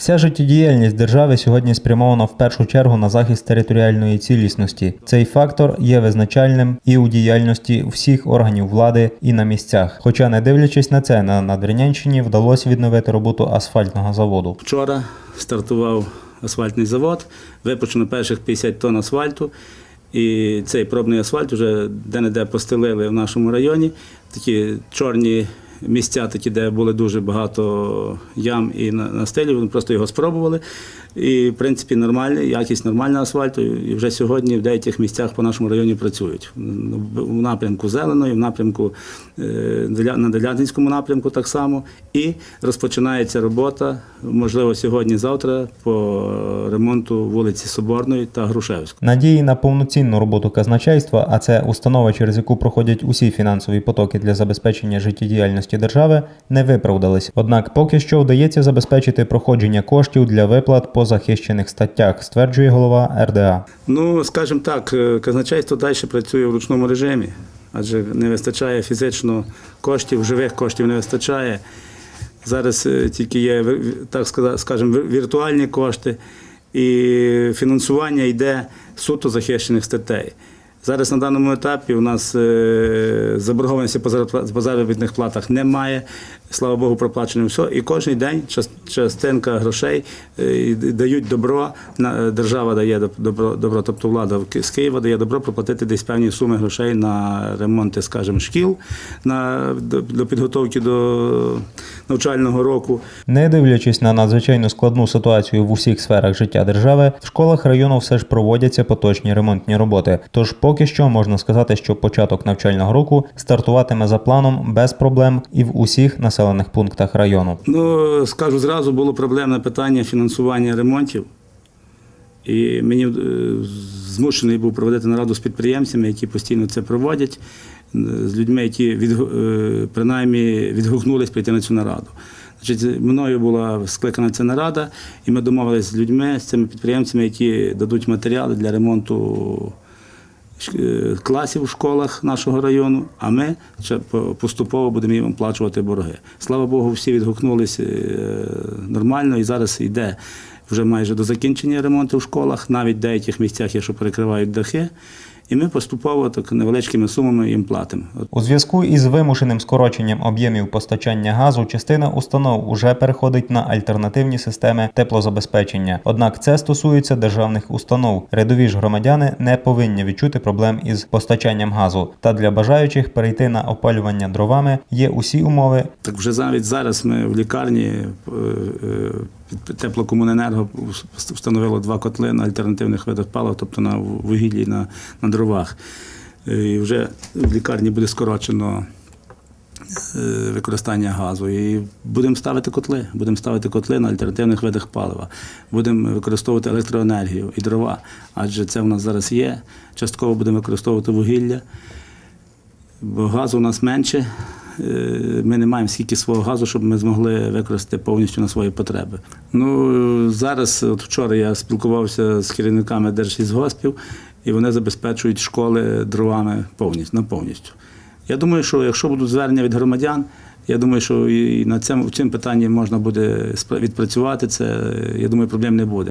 Вся життєдіяльність держави сьогодні спрямована в першу чергу на захист територіальної цілісності. Цей фактор є визначальним і у діяльності всіх органів влади і на місцях. Хоча, не дивлячись на це, на Надвірнянщині вдалося відновити роботу асфальтного заводу. Вчора стартував асфальтний завод, випущено перших 50 тонн асфальту. І цей пробний асфальт вже де-не-де постелили в нашому районі. Такі чорні місця, такі, де були дуже багато ям і на- настилів, вони просто його спробували. І, в принципі, нормальний, якість нормального асфальту. І вже сьогодні в деяких місцях по нашому районі працюють. В напрямку Зеленої, в напрямку е, на Делятинському напрямку так само. І розпочинається робота, можливо, сьогодні-завтра по ремонту вулиці Соборної та Грушевської. Надії на повноцінну роботу казначейства, а це установа, через яку проходять усі фінансові потоки для забезпечення життєдіяльності держави, не виправдались. Однак поки що вдається забезпечити проходження коштів для виплат по захищених статтях, стверджує голова РДА. Ну, скажімо так, е, казначейство далі працює в ручному режимі, адже не вистачає фізично коштів, живих коштів не вистачає. Зараз е, тільки є, так скажемо, віртуальні кошти, і фінансування йде суто захищених статей. Зараз на даному етапі у нас е, заборгованості по заробітних платах немає. Слава Богу, проплачено все. І кожен день час- частинка грошей е, дають добро. е, Держава дає добро, добро, тобто влада з Києва дає добро проплатити десь певні суми грошей на ремонти, скажімо, шкіл, на, до, підготовки до навчального року. Не дивлячись на надзвичайно складну ситуацію в усіх сферах життя держави, в школах району все ж проводяться поточні ремонтні роботи. Тож поки що можна сказати, що початок навчального року стартуватиме за планом без проблем і в усіх населених пунктах району. Ну, скажу зразу, було проблемне питання фінансування ремонтів. І мені е, змушений був проводити нараду з підприємцями, які постійно це проводять, е, з людьми, які від, принаймні відгукнулись прийти на цю нараду. Значить, мною була скликана ця нарада, і ми домовилися з людьми, з цими підприємцями, які дадуть матеріали для ремонту е, класів в школах нашого району, а ми поступово будемо їм оплачувати борги. Слава Богу, всі відгукнулися е, нормально, і зараз йде вже майже до закінчення ремонту в школах. Навіть в деяких місцях що перекривають дахи. І ми поступово так невеличкими сумами їм платимо. У зв'язку із вимушеним скороченням об'ємів постачання газу, частина установ уже переходить на альтернативні системи теплозабезпечення. Однак це стосується державних установ. Рядові ж громадяни не повинні відчути проблем із постачанням газу. Та для бажаючих перейти на опалювання дровами є усі умови Так вже навіть зараз ми в лікарні е, е, теплокомуненерго встановило два котли на альтернативних видах палива, тобто на вугіллі на, на дровах. Е, І вже в лікарні буде скорочено е, використання газу. І будемо ставити котли. Будемо ставити котли на альтернативних видах палива. Будемо використовувати електроенергію і дрова, адже це в нас зараз є. Частково будемо використовувати вугілля бо газу у нас менше. Е, Ми не маємо скільки свого газу, щоб ми змогли використати повністю на свої потреби. Ну зараз, от вчора я спілкувався з керівниками держлісгоспів, і вони забезпечують школи дровами повністю на повністю. Я думаю, що якщо будуть звернення від громадян, я думаю, що і на цьому в цьому питанні можна буде відпрацювати це. Я думаю, проблем не буде.